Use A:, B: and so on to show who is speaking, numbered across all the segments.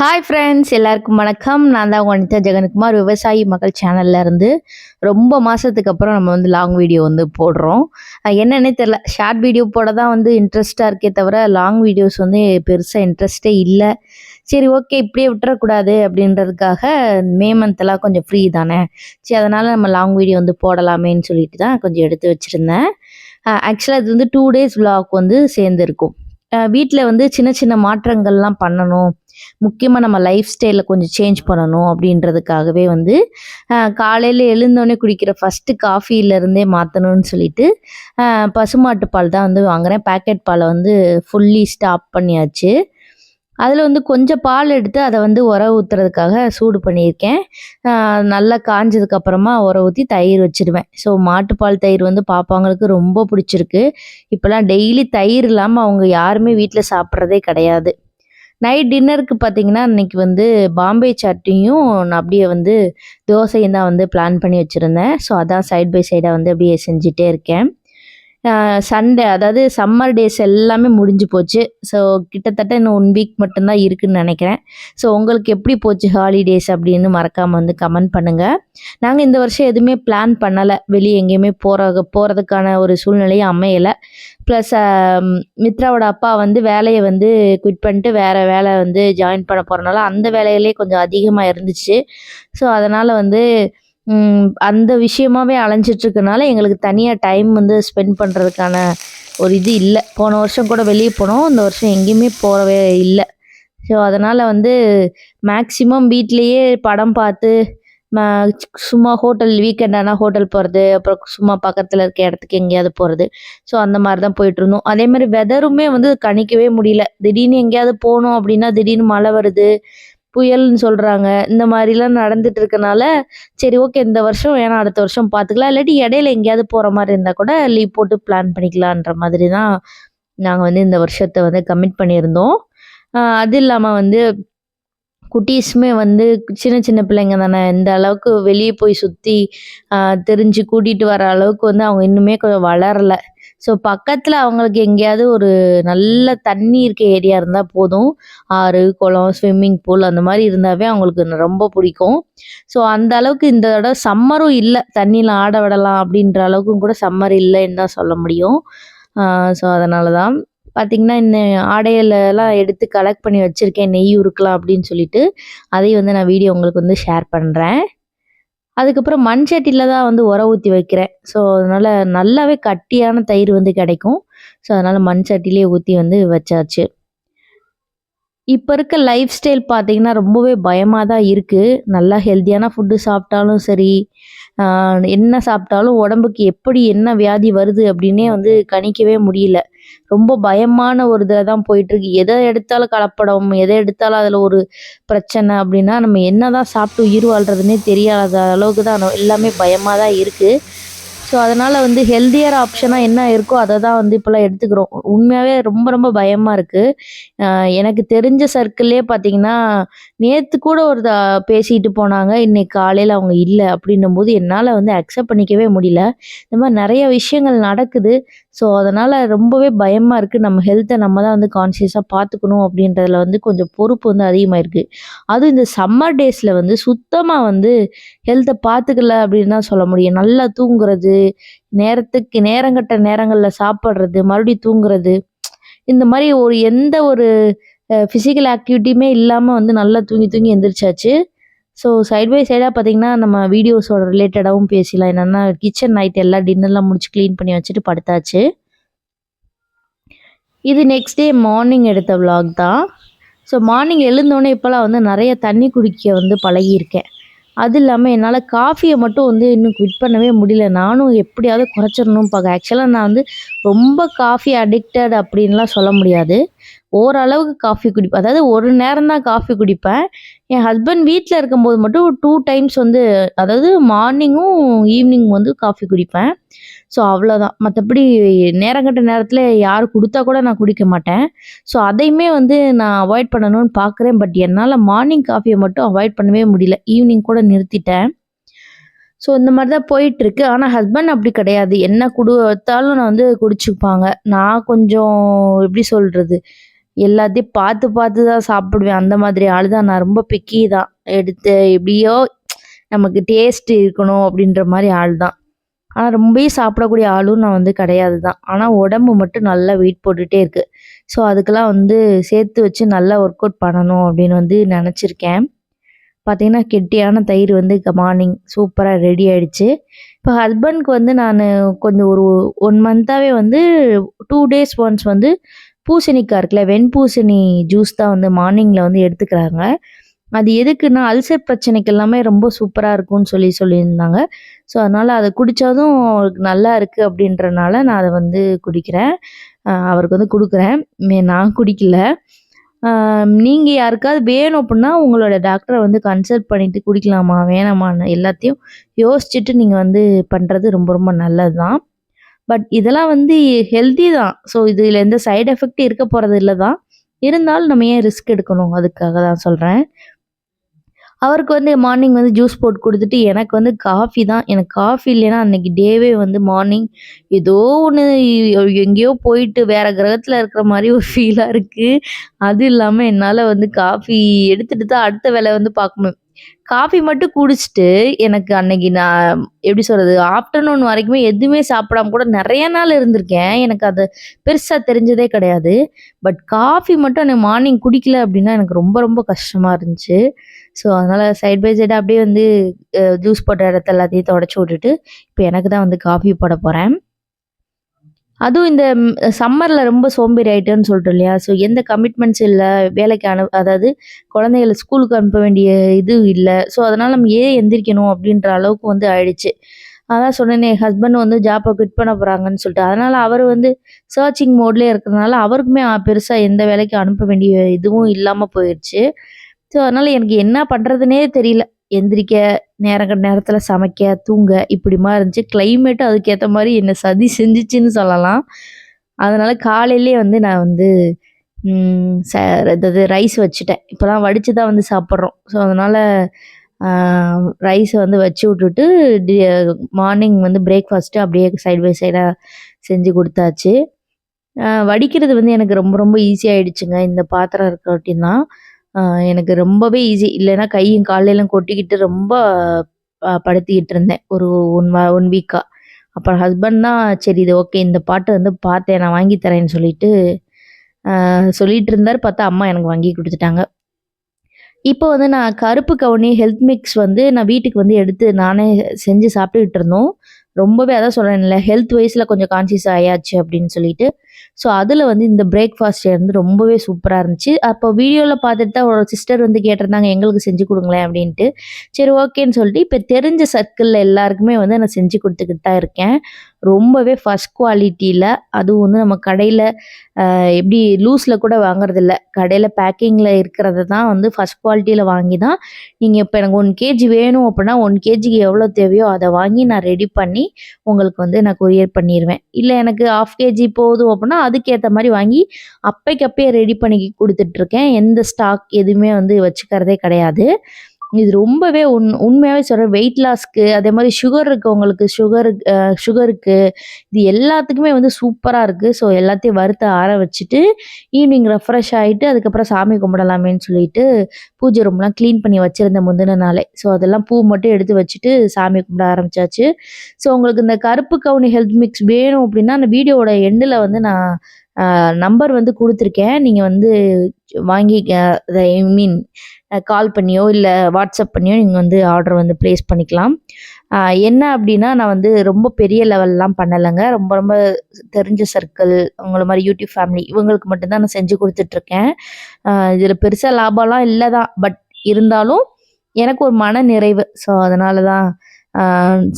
A: Hi friends எல்லாருக்கும் வணக்கம். நான் தான் உங்கள் அனிதா ஜெகன்குமார். விவசாயி மகள் சேனல்ல இருந்து ரொம்ப மாதத்துக்கு அப்புறம் நம்ம வந்து லாங் வீடியோ வந்து போடுறோம். என்னன்னே தெரில ஷார்ட் வீடியோ போட தான் வந்து இன்ட்ரெஸ்ட்டாக இருக்கே தவிர லாங் வீடியோஸ் வந்து பெருசாக இன்ட்ரெஸ்டே இல்லை. சரி ஓகே இப்படியே விட்டுறக்கூடாது அப்படின்றதுக்காக மே மந்த்லாம் கொஞ்சம் ஃப்ரீ தானே? சரி அதனால் நம்ம லாங் வீடியோ வந்து போடலாமேன்னு சொல்லிட்டு தான் கொஞ்சம் எடுத்து வச்சுருந்தேன். ஆக்சுவலாக இது வந்து டூ டேஸ் விலாக் வந்து சேர்ந்துருக்கும். வீட்டில் வந்து சின்ன சின்ன மாற்றங்கள்லாம் பண்ணணும். முக்கியமாக நம்ம லைஃப் ஸ்டைலில் கொஞ்சம் சேஞ்ச் பண்ணணும் அப்படின்றதுக்காகவே வந்து காலையில் எழுந்தோடனே குடிக்கிற ஃபஸ்ட்டு காஃபியிலேருந்தே மாற்றணும்னு சொல்லிட்டு பசுமாட்டு பால் தான் வந்து வாங்குறேன். பேக்கெட் பாலை வந்து ஃபுல்லி ஸ்டாப் பண்ணியாச்சு. அதில் வந்து கொஞ்சம் பால் எடுத்து அதை வந்து உர ஊற்றுறதுக்காக சூடு பண்ணியிருக்கேன். நல்லா காஞ்சதுக்கு அப்புறமா உர ஊற்றி தயிர் வச்சுருவேன் ஸோ மாட்டுப்பால் தயிர் வந்து பாப்பாங்களுக்கு ரொம்ப பிடிச்சிருக்கு. இப்போலாம் டெய்லி தயிர் இல்லாமல் அவங்க யாருமே வீட்டில் சாப்பிட்றதே கிடையாது. நைட் டின்னருக்கு பார்த்தீங்கன்னா இன்னைக்கு வந்து பாம்பே சட்னியும் நான் அப்படியே வந்து தோசையும் தான் வந்து பிளான் பண்ணி வச்சுருந்தேன். ஸோ அதான் சைட் பை சைடாக வந்து அப்படியே செஞ்சுட்டே இருக்கேன். சண்டே அதாவது சம்மர் டேஸ் எல்லாமே முடிஞ்சு போச்சு. ஸோ கிட்டத்தட்ட இன்னும் ஒன் வீக் மட்டும்தான் இருக்குதுன்னு நினைக்கிறேன். ஸோ உங்களுக்கு எப்படி போச்சு ஹாலிடேஸ் அப்படின்னு மறக்காமல் வந்து கமெண்ட் பண்ணுங்கள் நாங்கள் இந்த வருஷம் எதுவுமே பிளான் பண்ணலை. வெளியே எங்கேயுமே போகிற போகிறதுக்கான ஒரு சூழ்நிலையும் அமையலை. ப்ளஸ் மித்ராவோட அப்பா வந்து வேலையை வந்து குவிட் பண்ணிட்டு வேறு வேலை வந்து ஜாயின் பண்ண போகிறனால அந்த வேலையிலே கொஞ்சம் அதிகமாக இருந்துச்சு. ஸோ அதனால் வந்து அந்த விஷயமாவே அலைஞ்சிட்டு இருக்கனால எங்களுக்கு தனியாக டைம் வந்து ஸ்பெண்ட் பண்ணுறதுக்கான ஒரு இது இல்லை. போன வருஷம் கூட வெளியே போனோம். இந்த வருஷம் எங்கேயுமே போகவே இல்லை. ஸோ அதனால் வந்து மேக்ஸிமம் வீட்லேயே படம் பார்த்து ம- சும்மா ஹோட்டல் வீக்கெண்ட் ஆனால் ஹோட்டல் போகிறது அப்புறம் சும்மா பக்கத்தில் இருக்க இடத்துக்கு எங்கேயாவது போகிறது ஸோ அந்த மாதிரி தான் போயிட்டுருந்தோம். அதே மாதிரி வெதருமே வந்து கணிக்கவே முடியல. திடீர்னு எங்கேயாவது போகணும் அப்படின்னா திடீர்னு மழை வருது. புயல்னு சொல்கிறாங்க இந்த மாதிரிலாம் நடந்துட்டு இருக்கனால சரி ஓகே இந்த வருஷம் வேணாம் அடுத்த வருஷம் பார்த்துக்கலாம் இல்லாட்டி இடையில எங்கேயாவது போகிற மாதிரி இருந்தால் கூட லீவ் போட்டு பிளான் பண்ணிக்கலான்ற மாதிரி தான் நாங்கள் வந்து இந்த வருஷத்தை வந்து கமிட் பண்ணியிருந்தோம். அது இல்லாமல் வந்து குட்டீஸுமே வந்து சின்ன சின்ன பிள்ளைங்க தானே. இந்த அளவுக்கு வெளியே போய் சுற்றி தெரிஞ்சு கூட்டிகிட்டு வர அளவுக்கு வந்து அவங்க இன்னுமே கொஞ்சம் வளரலை. ஸோ பக்கத்தில் அவங்களுக்கு எங்கேயாவது ஒரு நல்ல தண்ணி இருக்க ஏரியா இருந்தால் போதும். ஆறு குளம் ஸ்விம்மிங் பூல் அந்த மாதிரி இருந்தாவே அவங்களுக்கு ரொம்ப பிடிக்கும். ஸோ அந்த அளவுக்கு இந்த தடவை சம்மரும் இல்லை. தண்ணியில் ஆட விடலாம் அப்படின்ற அளவுக்கும் கூட சம்மர் இல்லைன்னு தான் சொல்ல முடியும். ஸோ அதனால தான் பார்த்திங்கன்னா இந்த ஆடையிலலாம் எடுத்து கலெக்ட் பண்ணி வச்சுருக்கேன். நெய் உருக்கலாம் அப்படின்னு சொல்லிட்டு. அதையும் வந்து நான் வீடியோ உங்களுக்கு வந்து ஷேர் பண்ணுறேன் அதுக்கப்புறம் மண் சட்டியில் தான் வந்து உர ஊற்றி வைக்கிறேன். ஸோ அதனால் நல்லாவே கட்டியான தயிர் வந்து கிடைக்கும். ஸோ அதனால் மண் சட்டிலே ஊற்றி வந்து வச்சாச்சு. இப்போ இருக்க லைஃப் ஸ்டைல் பார்த்தீங்கன்னா ரொம்பவே பயமாக தான் இருக்குது நல்லா ஹெல்த்தியான ஃபுட்டு சாப்பிட்டாலும் சரி என்ன சாப்பிட்டாலும் உடம்புக்கு எப்படி என்ன வியாதி வருது அப்படின்னே வந்து கணிக்கவே முடியல. ரொம்ப பயமான ஒரு இதில் தான் போயிட்டுருக்கு. எதை எடுத்தாலும் கலப்படம் எதை எடுத்தாலும் அதில் ஒரு பிரச்சனை அப்படின்னா நம்ம என்ன தான் சாப்பிட்டு உயிர் வாழ்கிறதுனே தெரியாத அளவுக்கு தான் எல்லாமே பயமாக தான் இருக்குது ஸோ அதனால் வந்து ஹெல்த்தியர் ஆப்ஷனாக என்ன இருக்கோ அதை தான் வந்து இப்போலாம் எடுத்துக்கிறோம். உண்மையாகவே ரொம்ப ரொம்ப பயமாக இருக்குது எனக்கு தெரிஞ்ச சர்க்கிள்லே பார்த்தீங்கன்னா நேற்று கூட ஒரு த- பேசிட்டு போனாங்க. இன்னைக்கு காலையில் அவங்க இல்லை அப்படின்னும் போது என்னால் வந்து அக்செப்ட் பண்ணிக்கவே முடியல. இந்த மாதிரி நிறைய விஷயங்கள் நடக்குது. ஸோ அதனால் ரொம்பவே பயமாக இருக்குது நம்ம ஹெல்த்தை நம்ம தான் வந்து கான்சியஸாக பார்த்துக்கணும் அப்படின்றதுல வந்து கொஞ்சம் பொறுப்பு வந்து அதிகமாக இருக்குது அதுவும் இந்த சம்மர் டேஸில் வந்து சுத்தமாக வந்து ஹெல்த்தை பார்த்துக்கல அப்படின்னு தான் சொல்ல முடியும். நல்லா தூங்குறது நேரத்துக்கு நேரங்கட்ட நேரங்களில் சாப்பிட்றது மறுபடியும் தூங்குறது. இந்த மாதிரி ஒரு எந்த ஒரு ஃபிசிக்கல் ஆக்டிவிட்டியுமே இல்லாமல் வந்து நல்லா தூங்கி தூங்கி எந்திரிச்சாச்சு. ஸோ சைட் பை சைடாக பார்த்தீங்கன்னா நம்ம வீடியோஸோட ரிலேட்டடாகவும் பேசலாம் என்னென்னா கிச்சன் நைட் எல்லாம் டின்னர்லாம் முடிச்சு க்ளீன் பண்ணி வச்சுட்டு படுத்தாச்சு. இது நெக்ஸ்ட் டே மார்னிங் எடுத்த vlog தான். ஸோ மார்னிங் எழுந்தோடனே இப்போலாம் வந்து நிறைய தண்ணி குடிக்க வந்து பழகியிருக்கேன். அது இல்லாமல் என்னால் காஃபியை மட்டும் வந்து இன்னும் குவிட் பண்ணவே முடியல. நானும் எப்படியாவது குறைச்சிடணும் பார்க்க. ஆக்சுவலாக நான் வந்து ரொம்ப காஃபி அடிக்டட் அப்படின்லாம் சொல்ல முடியாது. ஓரளவுக்கு காஃபி குடிப்பேன் அதாவது ஒரு நேரம் தான் காஃபி குடிப்பேன். என் ஹஸ்பண்ட் வீட்டில் இருக்கும்போது மட்டும் டூ டைம்ஸ் வந்து அதாவது மார்னிங்கும் ஈவினிங் வந்து காஃபி குடிப்பேன். ஸோ அவ்வளோதான் மற்றபடி நேரம் கட்ட நேரத்தில் யார் கொடுத்தா கூட நான் குடிக்க மாட்டேன். ஸோ அதையுமே வந்து நான் அவாய்ட் பண்ணணும்னு பார்க்குறேன் பட் என்னால் மார்னிங் காஃபியை மட்டும் அவாய்ட் பண்ணவே முடியல. ஈவினிங் கூட நிறுத்திட்டேன். ஸோ இந்த மாதிரி தான் போயிட்டுருக்கு. ஆனால் ஹஸ்பண்ட் அப்படி கிடையாது. என்ன கொடுத்தாலும் நான் வந்து குடிச்சுப்பாங்க. நான் கொஞ்சம் எப்படி சொல்கிறது எல்லாத்தையும் பார்த்து பார்த்து தான் சாப்பிடுவேன். அந்த மாதிரி ஆள் தான். நான் ரொம்ப பிக்கி தான். எடுத்து எப்படியோ நமக்கு டேஸ்ட் இருக்கணும் அப்படின்ற மாதிரி ஆள் தான். ஆனால் ரொம்பவே சாப்பிடக்கூடிய ஆளும் நான் வந்து கிடையாது தான். ஆனால் உடம்பு மட்டும் நல்லா வெயிட் போட்டுகிட்டே இருக்குது ஸோ அதுக்கெல்லாம் வந்து சேர்த்து வச்சு நல்லா ஒர்க் அவுட் பண்ணணும் அப்படின்னு வந்து நினச்சிருக்கேன். பார்த்திங்கன்னா கெட்டியான தயிர் வந்து மார்னிங் சூப்பராக ரெடி ஆகிடுச்சு இப்போ ஹஸ்பண்ட்க்கு வந்து நான் கொஞ்சம் ஒரு ஒன் மந்த்தாகவே வந்து டூ டேஸ் ஒன்ஸ் வந்து பூசணிக்காய் இருக்குல்ல வெண்பூசணி ஜூஸ் தான் வந்து மார்னிங்கில் வந்து எடுத்துக்கிறாங்க. அது எதுக்குன்னா அல்சர் பிரச்சனைக்கு எல்லாமே ரொம்ப சூப்பராக இருக்கும்னு சொல்லி சொல்லியிருந்தாங்க. ஸோ அதனால் அதை குடித்தாதும் அவருக்கு நல்லா இருக்குது அப்படின்றனால நான் அதை வந்து குடிக்கிறேன். அவருக்கு வந்து கொடுக்குறேன். மே நான் குடிக்கல. நீங்கள் யாருக்காவது வேணும் அப்படின்னா உங்களோட டாக்டரை வந்து கன்சல்ட் பண்ணிவிட்டு குடிக்கலாமா வேணாமான்னு எல்லாத்தையும் யோசிச்சுட்டு நீங்கள் வந்து பண்ணுறது ரொம்ப ரொம்ப நல்லது தான் பட் இதெல்லாம் வந்து ஹெல்த்தி தான். ஸோ இதில் எந்த சைடு எஃபெக்ட் இருக்க போகிறது இல்லை தான். இருந்தாலும் நம்ம ஏன் ரிஸ்க் எடுக்கணும்? அதுக்காக தான் சொல்கிறேன் அவருக்கு வந்து மார்னிங் வந்து ஜூஸ் போட்டு கொடுத்துட்டு எனக்கு வந்து காஃபி தான். எனக்கு காஃபி இல்லைன்னா அன்றைக்கி டேவே வந்து மார்னிங் ஏதோ ஒன்று எங்கேயோ போயிட்டு வேறு கிரகத்தில் இருக்கிற மாதிரி ஒரு ஃபீலாக இருக்குது அது இல்லாமல் என்னால் வந்து காஃபி எடுத்துகிட்டு தான் அடுத்த வேலை வந்து பார்க்கணும். காஃபி மட்டும் குடிச்சிட்டு எனக்கு அன்னைக்கு நான் எப்படி சொல்கிறது ஆஃப்டர்நூன் வரைக்குமே எதுவுமே சாப்பிடாம கூட நிறைய நாள் இருந்திருக்கேன். எனக்கு அது பெருசாக தெரிஞ்சதே கிடையாது. பட் காஃபி மட்டும் அன்னைக்கு மார்னிங் குடிக்கல அப்படின்னா எனக்கு ரொம்ப ரொம்ப கஷ்டமாக இருந்துச்சு. ஸோ அதனால் சைட் பை சைடாக அப்படியே வந்து ஜூஸ் போட்ட இடத்த எல்லாத்தையும் தொடச்சி விட்டுட்டு இப்போ எனக்கு தான் வந்து காஃபி போட போகிறேன் அதுவும் இந்த சம்மரில் ரொம்ப சோம்பேறி ஆயிட்டேன்னு சொல்லிட்டு இல்லையா? ஸோ எந்த கமிட்மெண்ட்ஸ் இல்லை வேலைக்கு அனு அதாவது குழந்தைகளை ஸ்கூலுக்கு அனுப்ப வேண்டிய இது இல்லை. ஸோ அதனால் நம்ம ஏன் எந்திரிக்கணும் அப்படின்ற அளவுக்கு வந்து ஆயிடுச்சு. அதான் சொன்னேனே ஹஸ்பண்ட் வந்து ஜாப்பை குவிட் பண்ண போகிறாங்கன்னு சொல்லிட்டு. அதனால் அவர் வந்து சர்ச்சிங் மோட்லேயே இருக்கிறதுனால அவருக்குமே பெருசாக எந்த வேலைக்கு அனுப்ப வேண்டிய இதுவும் இல்லாமல் போயிடுச்சு. ஸோ அதனால் எனக்கு என்ன பண்ணுறதுனே தெரியல. எந்திரிக்க நேரங்க நேரத்தில் சமைக்க தூங்க இப்படிமா இருந்துச்சு. கிளைமேட்டும் அதுக்கேற்ற மாதிரி என்னை சதி செஞ்சிச்சின்னு சொல்லலாம். அதனால் காலையிலே வந்து நான் வந்து ச இதது ரைஸ் வச்சுட்டேன். இப்போலாம் வடித்து தான் வந்து சாப்பிட்றோம். ஸோ அதனால் ரைஸை வந்து வச்சு விட்டுட்டு டி மார்னிங் வந்து பிரேக்ஃபாஸ்ட்டு அப்படியே சைட் பை சைடாக செஞ்சு கொடுத்தாச்சு. வடிக்கிறது வந்து எனக்கு ரொம்ப ரொம்ப ஈஸியாகிடுச்சுங்க இந்த பாத்திரம் இருக்கட்டியும் தான் எனக்கு ரொம்பவே ஈஸி. இல்லைன்னா கையும் காலையெல்லாம் கொட்டிக்கிட்டு ரொம்ப படுத்திக்கிட்டு இருந்தேன். ஒரு ஒன் வா ஒன் வீக்காக அப்புறம் ஹஸ்பண்ட் தான் சரி இது ஓகே. இந்த பாட்டு வந்து பார்த்தேன். நான் வாங்கி தரேன்னு சொல்லிட்டு சொல்லிட்டு இருந்தார். பார்த்தா அம்மா எனக்கு வாங்கி கொடுத்துட்டாங்க இப்போ வந்து நான் கருப்பு கவுனி ஹெல்த் மிக்ஸ் வந்து நான் வீட்டுக்கு வந்து எடுத்து நானே செஞ்சு சாப்பிட்டுக்கிட்டு இருந்தோம். ரொம்பவே அதான் சொல்கிறேன்ல ஹெல்த் வைஸில் கொஞ்சம் கான்சியஸ் ஆயாச்சு அப்படின்னு சொல்லிட்டு ஸோ அதில் வந்து இந்த பிரேக்ஃபாஸ்ட் வந்து ரொம்பவே சூப்பராக இருந்துச்சு. அப்போ வீடியோவில் பார்த்துட்டு தான் ஒரு சிஸ்டர் வந்து கேட்டிருந்தாங்க எங்களுக்கு செஞ்சு கொடுங்களேன் அப்படின்ட்டு. சரி ஓகேன்னு சொல்லிட்டு இப்போ தெரிஞ்ச சர்க்கிளில் எல்லாருக்குமே வந்து நான் செஞ்சு கொடுத்துக்கிட்டு தான் இருக்கேன். ரொம்பவே ஃபஸ்ட் குவாலிட்டியில் அதுவும் வந்து நம்ம கடையில் எப்படி லூஸில் கூட வாங்குறதில்ல. கடையில் பேக்கிங்கில் இருக்கிறத தான் வந்து ஃபஸ்ட் குவாலிட்டியில் வாங்கி தான் நீங்கள் இப்போ எனக்கு ஒன் கேஜி வேணும் அப்படின்னா ஒன் கேஜிக்கு எவ்வளோ தேவையோ அதை வாங்கி நான் ரெடி பண்ணி உங்களுக்கு வந்து நான் கொரியர் பண்ணிடுவேன் இல்லை எனக்கு ஆஃப் கேஜி போதும் அப்படின்னா அதுக்கேற்ற மாதிரி வாங்கி அப்பைக்கு அப்பயே ரெடி பண்ணி கொடுத்துட்ருக்கேன் எந்த ஸ்டாக் எதுவுமே வந்து வச்சுக்கிறதே கிடையாது. இது ரொம்பவே உண் உண்மையாகவே சொல்கிறேன் வெயிட் லாஸ்க்கு அதே மாதிரி சுகர் இருக்கவங்களுக்கு சுகர் சுகருக்கு இது எல்லாத்துக்குமே வந்து சூப்பராக இருக்குது ஸோ எல்லாத்தையும் வறுத்து ஆற வச்சுட்டு ஈவினிங் ரெஃப்ரெஷ் ஆகிட்டு அதுக்கப்புறம் சாமி கும்பிடலாமேன்னு சொல்லிட்டு பூஜை ரூம்லாம் க்ளீன் பண்ணி வச்சுருந்தேன் முந்தின நாளே. ஸோ அதெல்லாம் பூ மட்டும் எடுத்து வச்சுட்டு சாமி கும்பிட ஆரம்பித்தாச்சு ஸோ உங்களுக்கு இந்த கருப்பு கவுனி ஹெல்த் மிக்ஸ் வேணும் அப்படின்னா அந்த வீடியோவோட எண்டில் வந்து நான் நம்பர் வந்து கொடுத்துருக்கேன். நீங்கள் வந்து வாங்கி ஐ மீன் கால் பண்ணியோ இல்லை வாட்ஸ்அப் பண்ணியோ நீங்கள் வந்து ஆர்டர் வந்து ப்ளேஸ் பண்ணிக்கலாம். என்ன அப்படின்னா நான் வந்து ரொம்ப பெரிய லெவல்லாம் பண்ணலைங்க. ரொம்ப ரொம்ப தெரிஞ்ச சர்க்கிள் உங்களை மாதிரி யூடியூப் ஃபேமிலி இவங்களுக்கு மட்டும்தான் நான் செஞ்சு கொடுத்துட்ருக்கேன் இதில் பெருசாக லாபம்லாம் இல்லை தான் பட் இருந்தாலும் எனக்கு ஒரு மன நிறைவு. ஸோ அதனால தான்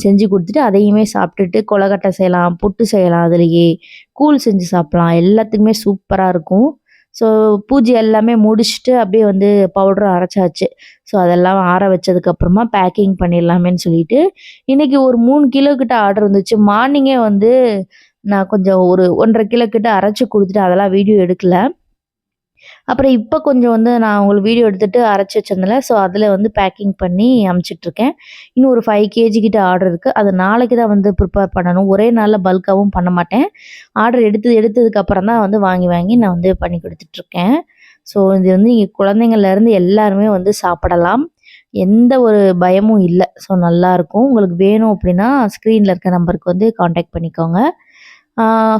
A: செஞ்சு கொடுத்துட்டு அதையுமே சாப்பிட்டுட்டு கொலக்கட்டை செய்யலாம் புட்டு செய்யலாம் அதுலேயே. கூழ் செஞ்சு சாப்பிட்லாம். எல்லாத்துக்குமே சூப்பராக இருக்கும். ஸோ பூஜை எல்லாமே முடிச்சுட்டு அப்படியே வந்து பவுடரும் அரைச்சாச்சு. ஸோ அதெல்லாம் ஆற வச்சதுக்கப்புறமா பேக்கிங் பண்ணிடலாமேன்னு சொல்லிட்டு இன்றைக்கி ஒரு மூணு கிலோ கிட்ட ஆர்டர் வந்துச்சு. மார்னிங்கே வந்து நான் கொஞ்சம் ஒரு ஒன்றரை கிலோ கிட்ட அரைச்சி கொடுத்துட்டு அதெல்லாம் வீடியோ எடுக்கலை. அப்புறம் இப்போ கொஞ்சம் வந்து நான் உங்களுக்கு வீடியோ எடுத்துகிட்டு அரைச்சி வச்சிருந்தேன்ல ஸோ அதில் வந்து பேக்கிங் பண்ணி அமுச்சிட்ருக்கேன் இன்னும் ஒரு ஃபைவ் கேஜி கிட்ட ஆர்டர் இருக்குது அது நாளைக்கு தான் வந்து ப்ரிப்பேர் பண்ணணும். ஒரே நாளில் பல்காகவும் பண்ண மாட்டேன். ஆர்டர் எடுத்து எடுத்ததுக்கப்புறம் தான் வந்து வாங்கி வாங்கி நான் வந்து பண்ணி கொடுத்துட்ருக்கேன் ஸோ இது வந்து இங்கே குழந்தைங்கள்லேருந்து எல்லாருமே வந்து சாப்பிடலாம். எந்த ஒரு பயமும் இல்லை. ஸோ நல்லாயிருக்கும் உங்களுக்கு வேணும் அப்படின்னா ஸ்க்ரீனில் இருக்க நம்பருக்கு வந்து காண்டாக்ட் பண்ணிக்கோங்க.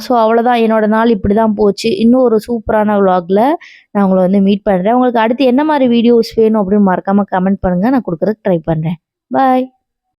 A: ஸோ அவ்வளோதான் என்னோடய நாள் இப்படி தான் போச்சு. இன்னும் ஒரு சூப்பரான vlogல நான் உங்களை வந்து மீட் பண்ணுறேன் உங்களுக்கு அடுத்து என்ன மாதிரி வீடியோஸ் வேணும் அப்படின்னு மறக்காமல் கமெண்ட் பண்ணுங்கள் நான் கொடுக்குறதுக்கு ட்ரை பண்ணுறேன் பாய்